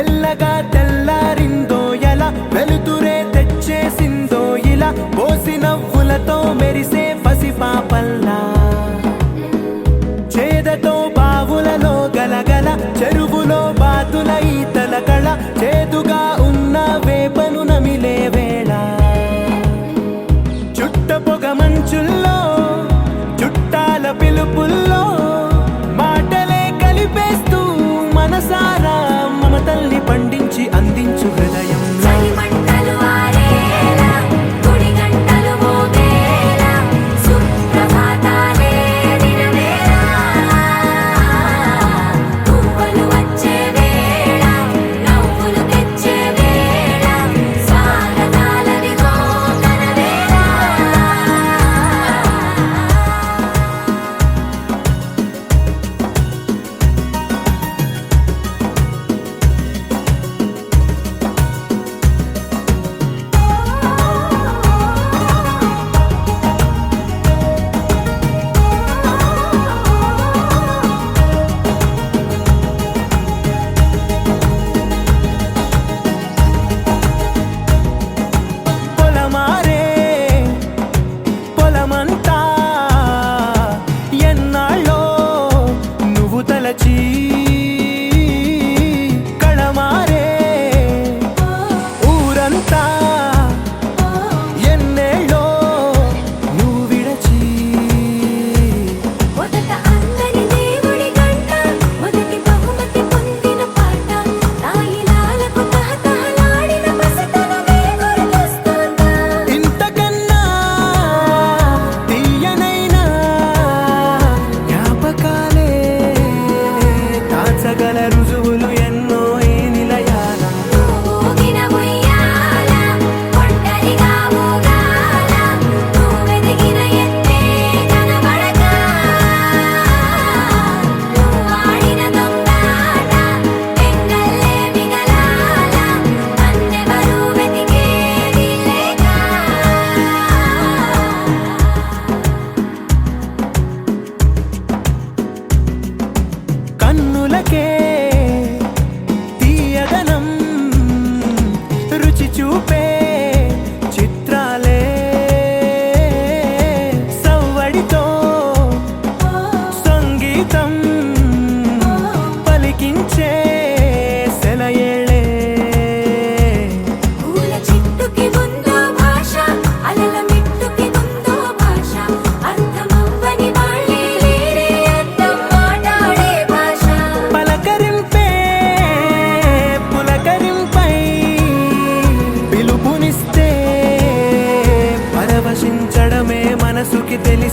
మెల్లగా తెల్లారిందో ఎలా? వెలుతురే తెచ్చేసిందో ఇలా? పోసి నవ్వులతో మెరిసే పసిపాపల్లా చేదతో బావులలో గలగల చెరు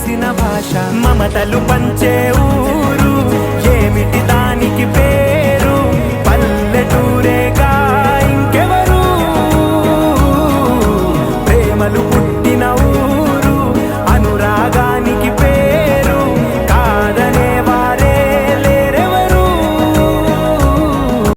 తెలిసిన భాష మమతలు పంచే ఊరు